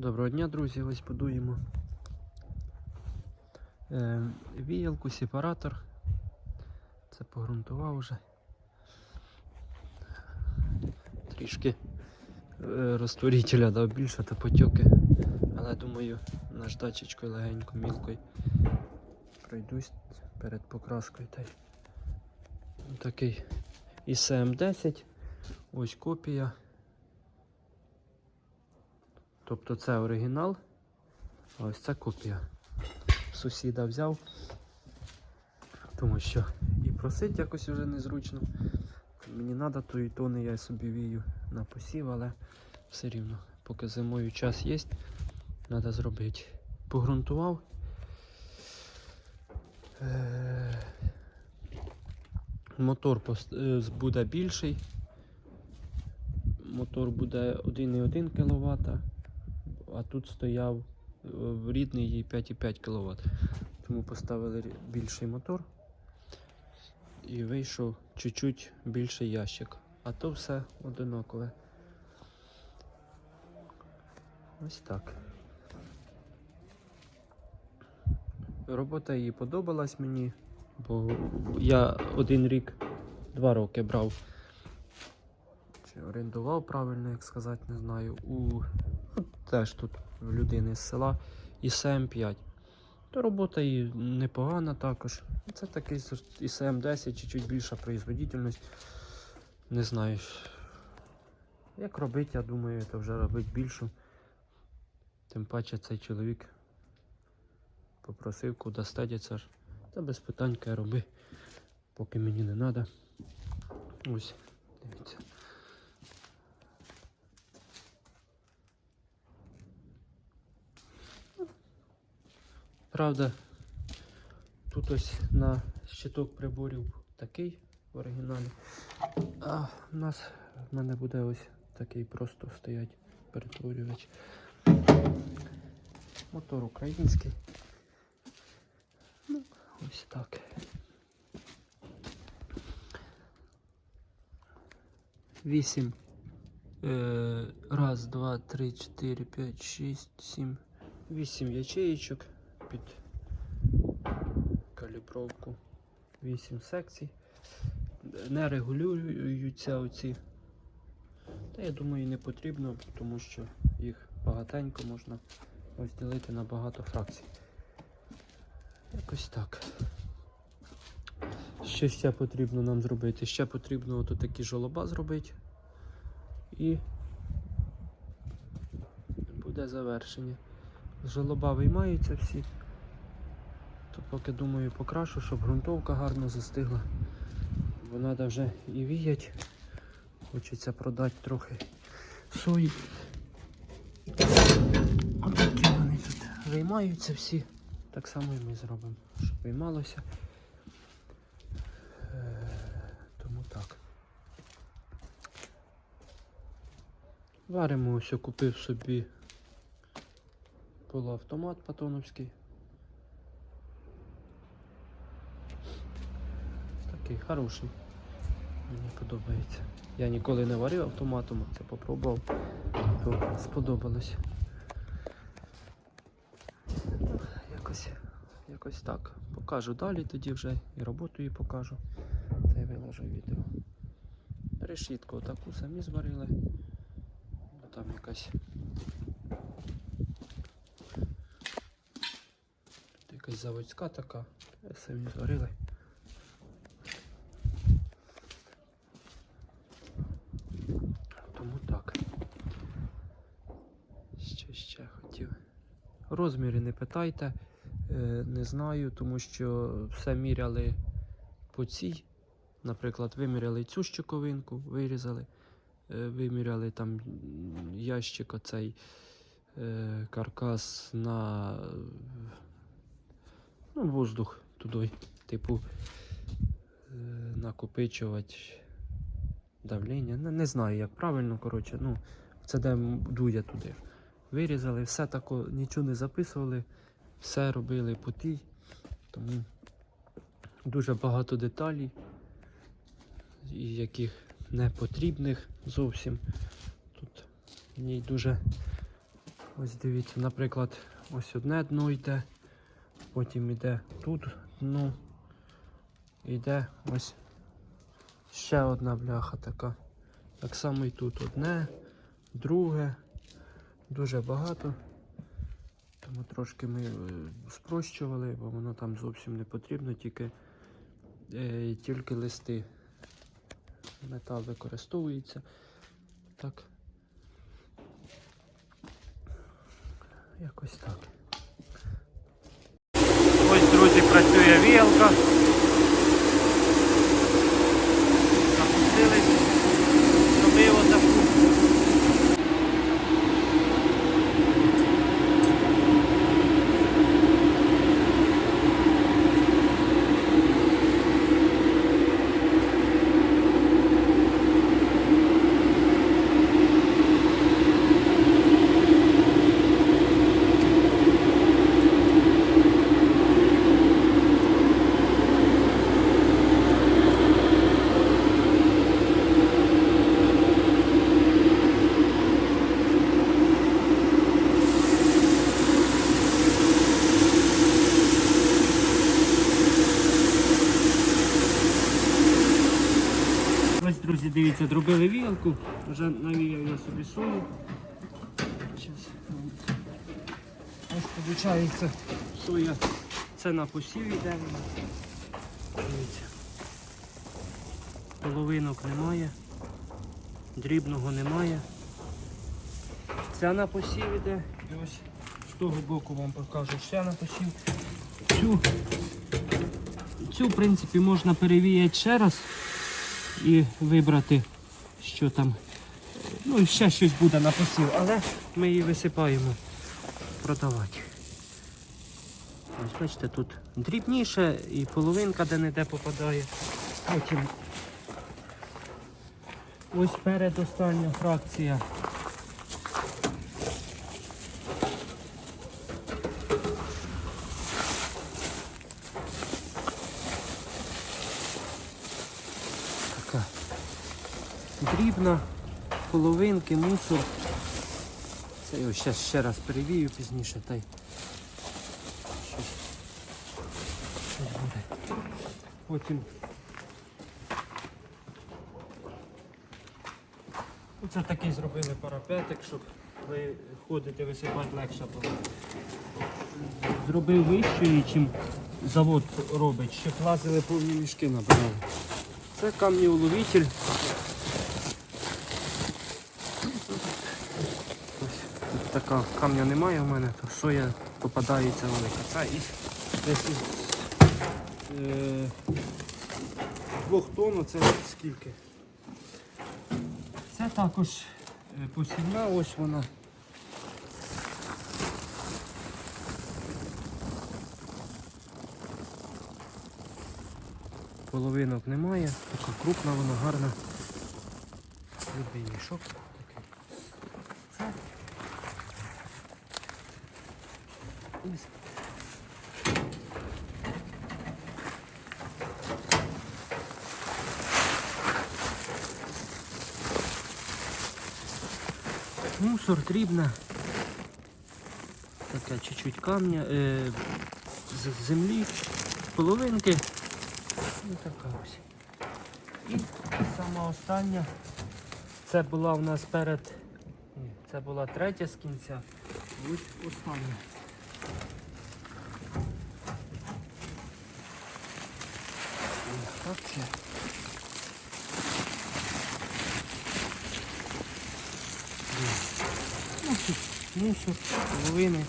Доброго дня, друзі! Ось будуємо е, віялку, сепаратор. Це погрунтував вже. Трішки е, розтворителя дав більше та потьоки. Але думаю, наждачечкою легенько, мілкою пройдусь перед покраскою. Та й такий ІСМ-10. Ось копія. Тобто це оригінал, а ось це копія. Сусіда взяв, тому що і просить якось вже незручно. Мені треба, то і тони я собі вію на посів, але все рівно, поки зимою час є, треба зробити. Погрунтував. Е, Мотор е, буде більший. Мотор буде 1,1 кВт, а тут стояв е, рідний їй 5,5 кВт. Тому поставили більший мотор і вийшов чуть-чуть більший ящик. А то все одинакове. Ось так. Робота їй подобалась мені, бо я один рік, два роки брав. Чи орендував правильно, як сказати, не знаю. У теж тут людини з села ІСМ 5. То робота і непогана також. Це такий ІСМ 10, чуть-чуть більша производительність. Не знаю. Як робити, я думаю, це вже робити більшу. Тим паче цей чоловік попросив, куди стедяться ж. Та без питань роби, поки мені не треба. Ось, дивіться. Правда, тут ось на щиток приборів такий в оригіналі. А в нас в мене буде ось такий просто стоять перетворювач. Мотор український. Ну, ось так. Вісім. Е, раз, два, три, чотири, п'ять, шість, сім. Вісім ячеїчок під калібровку. Вісім секцій. Не регулюються оці. Та я думаю не потрібно, тому що їх багатенько можна розділити на багато фракцій. Якось так. Що ще потрібно нам зробити? Ще потрібно от такі жолоба зробити. І буде завершення. Жолоба виймаються всі. То поки думаю покрашу, щоб ґрунтовка гарно застигла. Бо треба вже і віять. Хочеться продати трохи сої. От такі вони тут виймаються всі. Так само і ми зробимо, щоб виймалося. Е, Тому так. Варимо ось, купив собі полуавтомат патоновський. Такий хороший. Мені подобається. Я ніколи не варив автоматом, це попробував, то сподобалось. Якось, якось так. Покажу далі тоді вже і роботу її покажу. Та й виложу відео. Решітку отаку самі зварили. Там якась. Тут якась заводська така. Самі зварили. Тому так. Що ще хотів? Розміри не питайте, е, не знаю, тому що все міряли по цій. Наприклад, виміряли цю щоковинку, вирізали, е, виміряли там ящик оцей е, каркас на ну, воздух туди, типу е, накопичувати давлення. Не, не знаю, як правильно, коротше, ну, це де дує туди. Вирізали, все тако, нічого не записували, все робили по тій. Тому дуже багато деталей, яких не потрібних зовсім. Тут в ній дуже Ось дивіться, наприклад, ось одне дно йде, потім йде тут дно, йде ось ще одна бляха така. Так само і тут одне, друге, дуже багато. Тому трошки ми е, спрощували, бо воно там зовсім не потрібно, тільки, е, тільки листи. Метал використовується. Так. Якось так. Ось, друзі, працює віялка. Запустили. Зробив отаку. Ось, друзі, дивіться, зробили віялку, вже навіяв я собі сою. Ось виходить соя. Це на посів йде. Дивіться. Половинок немає, дрібного немає. Ця на посів іде. І ось з того боку вам покажу ще на посів. Цю, цю в принципі, можна перевіяти ще раз і вибрати, що там. Ну і ще щось буде на посів, але ми її висипаємо продавати. Ось бачите, тут дрібніше і половинка де-не-де попадає. Потім ось передостання фракція. Дрібна, половинки, мусор. Це його ще, ще раз перевію пізніше, та й щось, щось буде. Потім Оце такий зробили парапетик, щоб ви ходите, висипати легше було. Зробив вищою, чим завод робить, щоб лазили повні мішки набирали. Це камнеуловитель. Ось така камня немає в мене, то соя попадається велика. Це із десь із е, двох тонн, це скільки? Це також е, посівна, ось вона. Половинок немає, така крупна, вона гарна. Любий мішок такий. Це. Ось. Мусор дрібна. Таке чуть-чуть камня, е, з землі, половинки. І така ось. І сама остання. Це була в нас перед. Це була третя з кінця. Ось остання. Так це. Ну, тут мусор, половини.